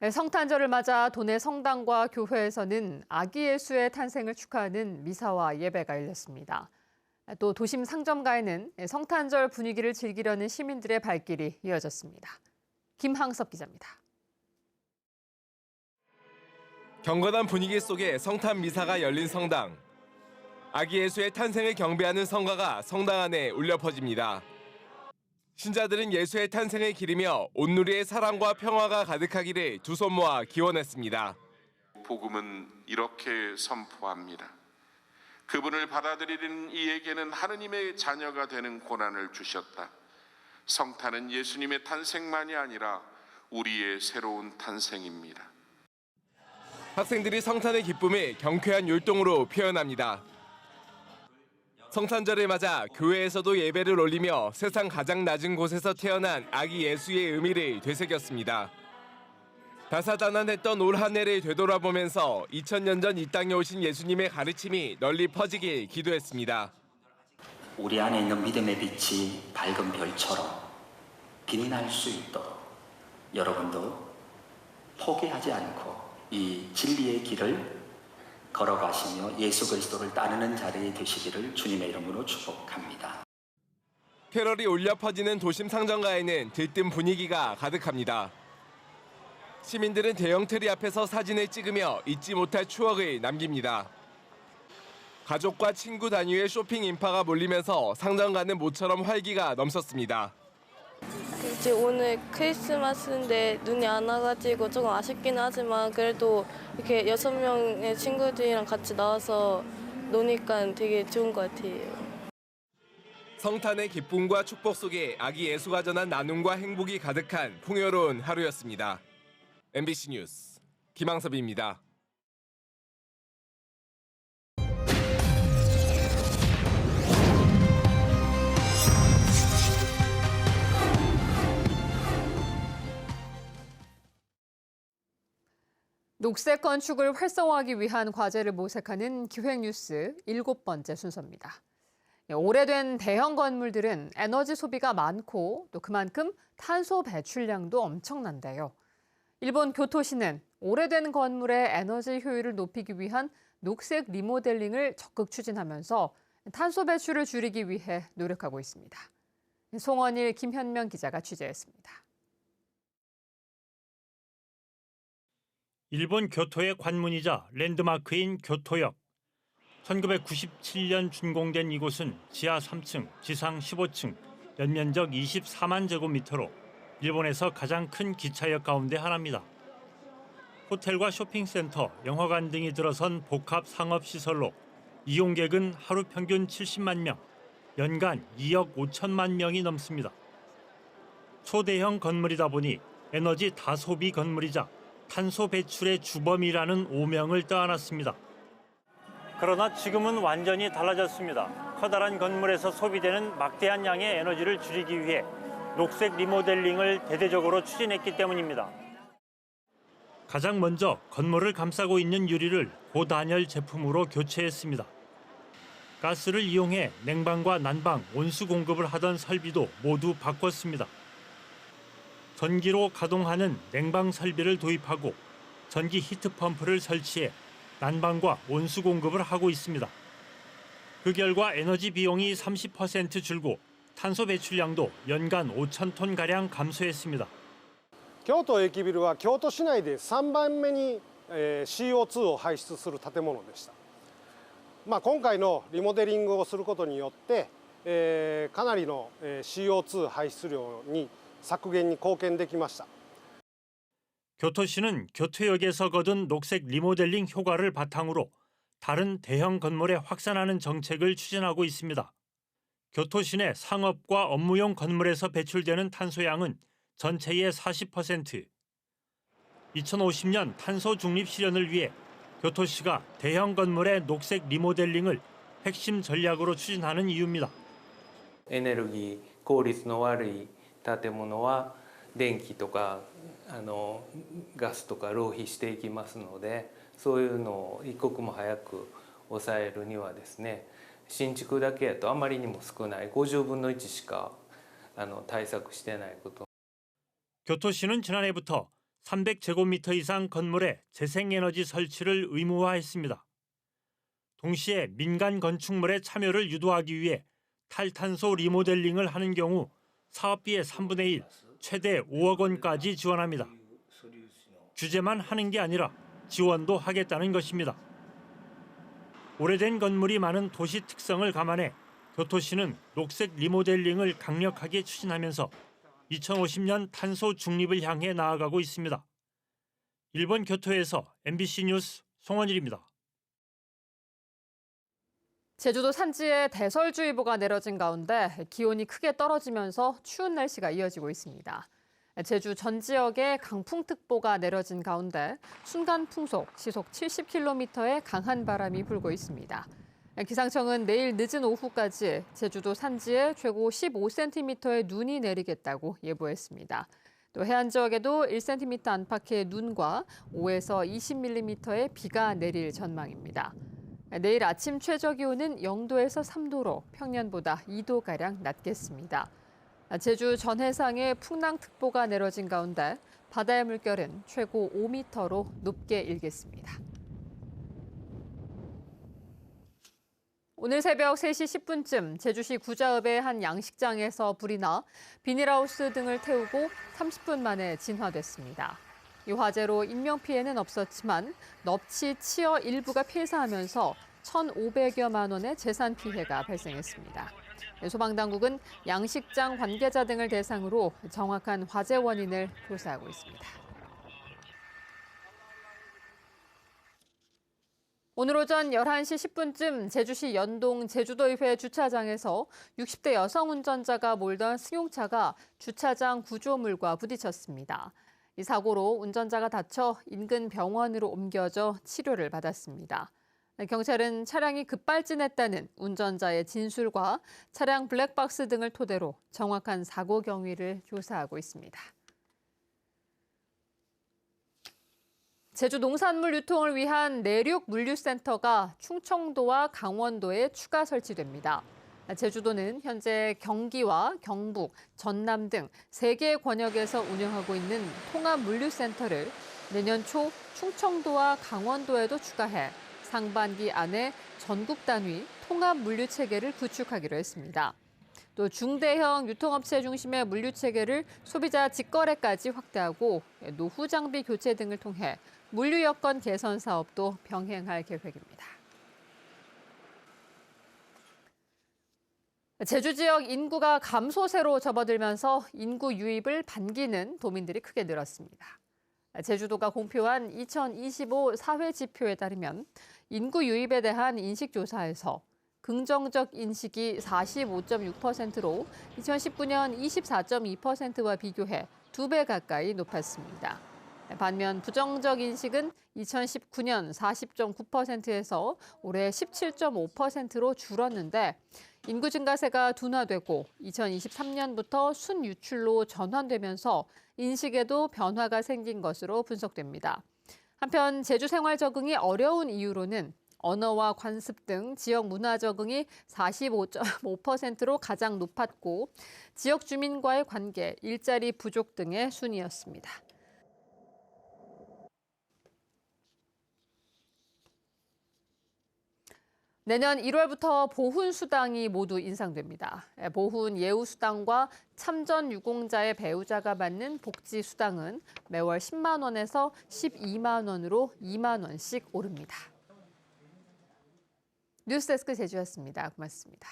네, 성탄절을 맞아 도내 성당과 교회에서는 아기 예수의 탄생을 축하하는 미사와 예배가 열렸습니다. 또 도심 상점가에는 성탄절 분위기를 즐기려는 시민들의 발길이 이어졌습니다. 김항섭 기자입니다. 경건한 분위기 속에 성탄 미사가 열린 성당. 아기 예수의 탄생을 경배하는 성가가 성당 안에 울려 퍼집니다. 신자들은 예수의 탄생을 기리며 온누리의 사랑과 평화가 가득하기를 두 손 모아 기원했습니다. 복음은 이렇게 선포합니다. 그분을 받아들이는 이에게는 하느님의 자녀가 되는 고난을 주셨다. 성탄은 예수님의 탄생만이 아니라 우리의 새로운 탄생입니다. 학생들이 성탄의 기쁨을 경쾌한 율동으로 표현합니다. 성탄절을 맞아 교회에서도 예배를 올리며 세상 가장 낮은 곳에서 태어난 아기 예수의 의미를 되새겼습니다. 다사다난했던 올 한 해를 되돌아보면서 2000년 전 이 땅에 오신 예수님의 가르침이 널리 퍼지길 기도했습니다. 우리 안에 있는 믿음의 빛이 밝은 별처럼 빛날 수 있도록 여러분도 포기하지 않고 이 진리의 길을 걸어가시며 예수 그리스도를 따르는 자리에 되시기를 주님의 이름으로 축복합니다. 캐럴이 울려 퍼지는 도심 상점가에는 들뜬 분위기가 가득합니다. 시민들은 대형 트리 앞에서 사진을 찍으며 잊지 못할 추억을 남깁니다. 가족과 친구 단위의 쇼핑 인파가 몰리면서 상점가는 모처럼 활기가 넘쳤습니다. 이제 오늘 크리스마스인데 눈이 안 와가지고 조금 아쉽긴 하지만 그래도 이렇게 여섯 명의 친구들이랑 같이 나와서 노니까 되게 좋은 것 같아요. 성탄의 기쁨과 축복 속에 아기 예수가 전한 나눔과 행복이 가득한 풍요로운 하루였습니다. MBC 뉴스 김항섭입니다. 녹색 건축을 활성화하기 위한 과제를 모색하는 기획뉴스 일곱 번째 순서입니다. 예, 오래된 대형 건물들은 에너지 소비가 많고 또 그만큼 탄소 배출량도 엄청난데요. 일본 교토시는 오래된 건물의 에너지 효율을 높이기 위한 녹색 리모델링을 적극 추진하면서 탄소 배출을 줄이기 위해 노력하고 있습니다. 송원일, 김현명 기자가 취재했습니다. 일본 교토의 관문이자 랜드마크인 교토역. 1997년 준공된 이곳은 지하 3층, 지상 15층, 연면적 24만 제곱미터로 일본에서 가장 큰 기차역 가운데 하나입니다. 호텔과 쇼핑센터, 영화관 등이 들어선 복합 상업 시설로 이용객은 하루 평균 70만 명, 연간 2억 5천만 명이 넘습니다. 초대형 건물이다 보니 에너지 다소비 건물이자 탄소 배출의 주범이라는 오명을 떠안았습니다. 그러나 지금은 완전히 달라졌습니다. 커다란 건물에서 소비되는 막대한 양의 에너지를 줄이기 위해 녹색 리모델링을 대대적으로 추진했기 때문입니다. 가장 먼저 건물을 감싸고 있는 유리를 고단열 제품으로 교체했습니다. 가스를 이용해 냉방과 난방, 온수 공급을 하던 설비도 모두 바꿨습니다. 전기로 가동하는 냉방 설비를 도입하고 전기 히트펌프를 설치해 난방과 온수 공급을 하고 있습니다. 그 결과 에너지 비용이 30% 줄고 탄소 배출량도 연간 5천 톤 가량 감소했습니다. 교토 에키빌은 교토 시내で 3번目に CO2 を排出する建物でした。まあ今回のリモデリングをすることによって、えー、かなりの CO2 排出量に削減に貢献できました 교토시는 교토역에서 거둔 녹색 리모델링 효과를 바탕으로 다른 대형 건물에 확산하는 정책을 추진하고 있습니다. 교토시 내 상업과 업무용 건물에서 배출되는 탄소량은 전체의 40%. 2050년 탄소 중립 실현을 위해 교토시가 대형 건물의 녹색 리모델링을 핵심 전략으로 추진하는 이유입니다. エネルギー効率の悪い 建物は電気とかあのガスとか浪費していきますのでそういうのを一刻も早く抑えるにはですね新築だけやとあまりにも少ない50分の1しかあの対策してないこと 교토시는 지난해부터 300제곱미터 이상 건물에 재생에너지 설치를 의무화했습니다. 동시에 민간 건축물의 참여를 유도하기 위해 탈탄소 리모델링을 하는 경우 사업비의 3분의 1, 최대 5억 원까지 지원합니다. 규제만 하는 게 아니라 지원도 하겠다는 것입니다. 오래된 건물이 많은 도시 특성을 감안해 교토시는 녹색 리모델링을 강력하게 추진하면서 2050년 탄소 중립을 향해 나아가고 있습니다. 일본 교토에서 MBC 뉴스 송원일입니다. 제주도 산지에 대설주의보가 내려진 가운데 기온이 크게 떨어지면서 추운 날씨가 이어지고 있습니다. 제주 전 지역에 강풍특보가 내려진 가운데 순간 풍속 시속 70km의 강한 바람이 불고 있습니다. 기상청은 내일 늦은 오후까지 제주도 산지에 최고 15cm의 눈이 내리겠다고 예보했습니다. 또 해안 지역에도 1cm 안팎의 눈과 5에서 20mm의 비가 내릴 전망입니다. 내일 아침 최저 기온은 0도에서 3도로 평년보다 2도가량 낮겠습니다. 제주 전 해상에 풍랑특보가 내려진 가운데 바다의 물결은 최고 5m로 높게 일겠습니다. 오늘 새벽 3시 10분쯤 제주시 구자읍의 한 양식장에서 불이 나 비닐하우스 등을 태우고 30분 만에 진화됐습니다. 이 화재로 인명피해는 없었지만 넙치 치어 일부가 폐사하면서 1,500여만 원의 재산 피해가 발생했습니다. 소방당국은 양식장 관계자 등을 대상으로 정확한 화재 원인을 조사하고 있습니다. 오늘 오전 11시 10분쯤 제주시 연동 제주도의회 주차장에서 60대 여성 운전자가 몰던 승용차가 주차장 구조물과 부딪혔습니다. 이 사고로 운전자가 다쳐 인근 병원으로 옮겨져 치료를 받았습니다. 경찰은 차량이 급발진했다는 운전자의 진술과 차량 블랙박스 등을 토대로 정확한 사고 경위를 조사하고 있습니다. 제주 농산물 유통을 위한 내륙 물류센터가 충청도와 강원도에 추가 설치됩니다. 제주도는 현재 경기와 경북, 전남 등세 개의 권역에서 운영하고 있는 통합 물류센터를 내년 초 충청도와 강원도에도 추가해 상반기 안에 전국 단위 통합 물류 체계를 구축하기로 했습니다. 또 중대형 유통업체 중심의 물류 체계를 소비자 직거래까지 확대하고 노후 장비 교체 등을 통해 물류 여건 개선 사업도 병행할 계획입니다. 제주 지역 인구가 감소세로 접어들면서 인구 유입을 반기는 도민들이 크게 늘었습니다. 제주도가 공표한 2025 사회 지표에 따르면 인구 유입에 대한 인식 조사에서 긍정적 인식이 45.6%로 2019년 24.2%와 비교해 두 배 가까이 높았습니다. 반면 부정적 인식은 2019년 40.9%에서 올해 17.5%로 줄었는데 인구 증가세가 둔화되고 2023년부터 순유출로 전환되면서 인식에도 변화가 생긴 것으로 분석됩니다. 한편 제주 생활 적응이 어려운 이유로는 언어와 관습 등 지역 문화 적응이 45.5%로 가장 높았고 지역 주민과의 관계, 일자리 부족 등의 순이었습니다. 내년 1월부터 보훈 수당이 모두 인상됩니다. 보훈 예우 수당과 참전 유공자의 배우자가 받는 복지 수당은 매월 10만 원에서 12만 원으로 2만 원씩 오릅니다. 뉴스데스크 제주였습니다. 고맙습니다.